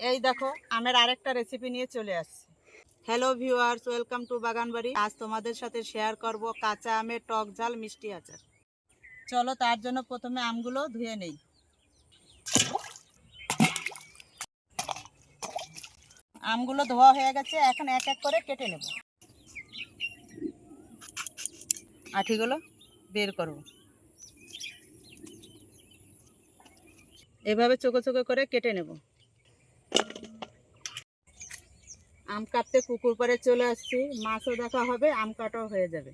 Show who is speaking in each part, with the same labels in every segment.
Speaker 1: এই দেখো, আমের আরেকটা রেসিপি নিয়ে চলে আসছি। Hello viewers welcome to Baganbari. আজ তোমাদের সাথে শেয়ার করব কাঁচা আমের টক ঝাল মিষ্টি আচার। চলো তার জন্য প্রথমে আমগুলো ধুয়ে নেই। আমগুলো ধোয়া হয়ে গেছে, এখন এক এক করে কেটে নেব। আঠিগুলো বের করব। এভাবে চোখো চোখো করে কেটে নেব। আম কাটতে পুকুর পাড়ে চলে আসছি মাছও দেখা হবে আম কাটাও হয়ে যাবে।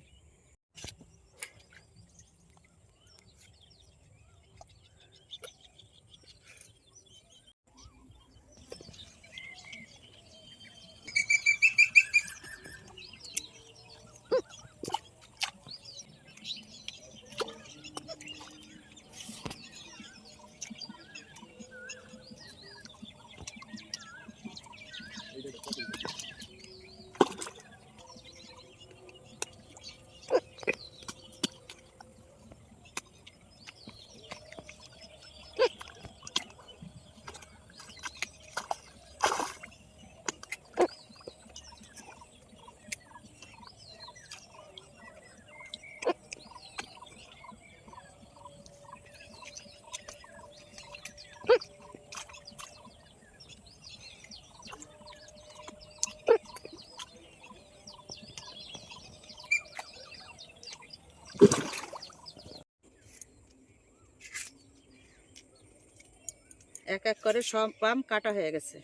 Speaker 1: এক এক করে সব আম কাটা হয়ে গেছে।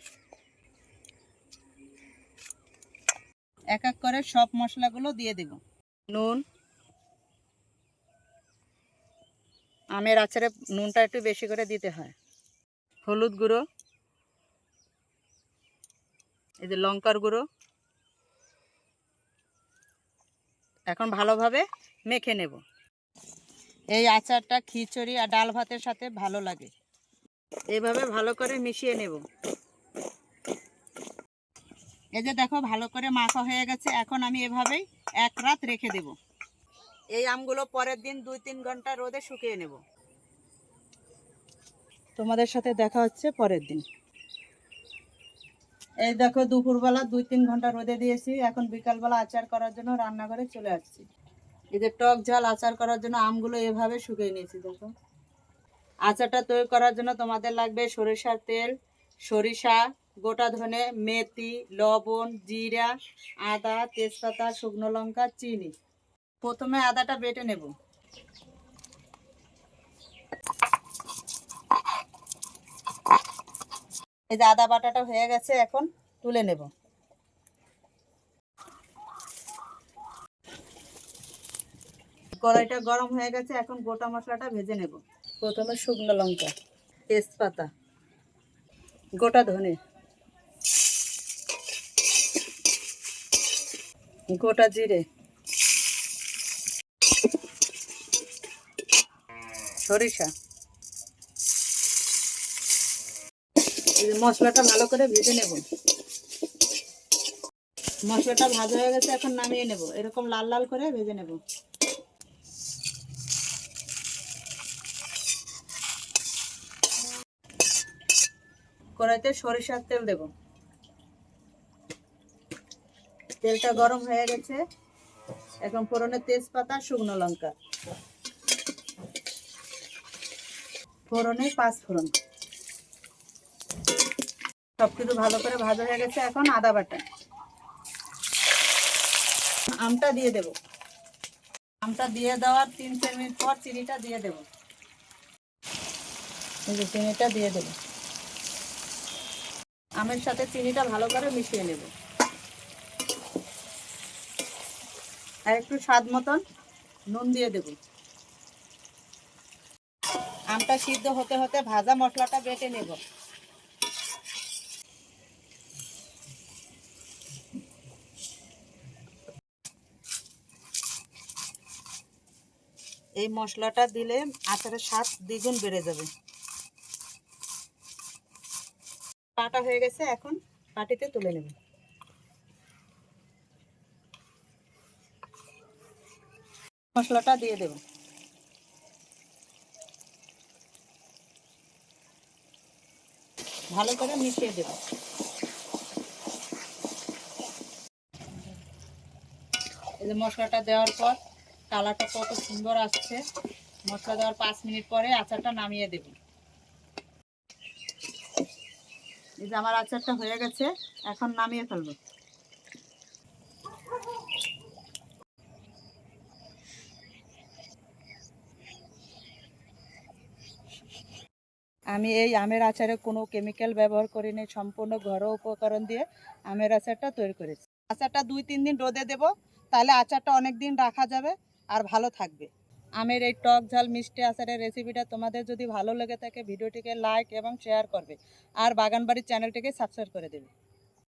Speaker 1: এক এক করে সব মশলাগুলো দিয়ে দেব। নুন। আমের আচারে নুনটা একটু বেশি করে দিতে হয়। হলুদ গুঁড়ো। এই যে লঙ্কার গুঁড়ো। এখন ভালোভাবে মেখে নেব। এই আচারটা খিচুড়ি আর ডাল ভাতের সাথে ভালো লাগে। এইভাবে ভালো করে মিশিয়ে নেব। এই যে দেখো, ভালো করে মাখা হয়ে গেছে। এখন আমি এভাবেই এক রাত রেখে দেব। এই আমগুলো পরের দিন দুই তিন ঘণ্টা রোদে শুকিয়ে নেব। তোমাদের সাথে দেখা হচ্ছে পরের দিন। এই দেখো, দুপুরবেলা দুই তিন ঘণ্টা রোদে দিয়েছি। এখন বিকালবেলা আচার করার জন্য রান্নাঘরে চলে আসছি। এই যে টক ঝাল আচার করার জন্য আমগুলো এভাবে শুকিয়ে নিয়েছি, দেখো। আচারটা তৈরি করার জন্য তোমাদের লাগবে সরিষার তেল, সরিষা, গোটা ধনে, মেথি, লবণ, জিরা, আদা, তেজপাতা, শুকনো লঙ্কা, চিনি। প্রথমে আদাটা বেটে নেব। এই যে আদা বাটাটা হয়ে গেছে, এখন তুলে নেব। কড়াইটা গরম হয়ে গেছে, এখন গোটা মশলাটা ভেজে নেব। প্রথমে শুকনো লঙ্কা, তেজপাতা, গোটা ধনে। গোটা জিরে। সরিষা। মশলাটা ভালো করে ভেজে নেব। মশলাটা ভাজা হয়ে গেছে, এখন নামিয়ে নেব। এরকম লাল লাল করে ভেজে নেব। কড়াইতে সরিষার তেল দেব। তেলটা গরম হয়ে গেছে। এখন ফোড়নে তেজপাতা, শুকনো লঙ্কা। ফোড়নে পাঁচ ফোড়ন। সব কিছু ভালো করে ভাজা হয়ে গেছে। এখন আদা বাটা। আমটা দিয়ে দেব। আমটা দিয়ে দেওয়ার তিন চার মিনিট পর চিনিটা দিয়ে দেব। চিনিটা দিয়ে দেবো। আমের সাথে চিনিটা ভালো করে মিশিয়ে নেব। আর একটু স্বাদ মতন নুন দিয়ে দেব। আমটা সিদ্ধ হতে হতে ভাজা মশলাটা বেটে নেব। এই মশলাটা দিলে আচারের স্বাদ দ্বিগুণ বেড়ে যাবে। পাটা হয়ে গেছে, এখন পাটিতে তুলে নেব। মশলাটা দিয়ে দেব। ভালো করে মিশিয়ে দেব। এই যে মশলাটা দেওয়ার পর, কালারটা কত সুন্দর আসছে। মশলা দেওয়ার পাঁচ মিনিট পরে আচারটা নামিয়ে দেব। এই যে আমার আচারটা হয়ে গেছে, এখন নামিয়ে ফেলব। আমি এই আমের আচারে কোনো কেমিক্যাল ব্যবহার করিনি, সম্পূর্ণ ঘরোয়া উপকরণ দিয়ে আমের আচারটা তৈরি করেছি। আচারটা দুই, তিন দিন রোদে দেব, তাহলে আচারটা অনেক দিন রাখা যাবে আর ভালো থাকবে। আমের এই টক ঝাল মিষ্টি আচারের রেসিপিটা তোমাদের যদি ভালো লেগে থাকে, ভিডিওটিকে লাইক এবং শেয়ার করবে। আর বাগানবাড়ির চ্যানেলটিকে সাবস্ক্রাইব করে দেবে।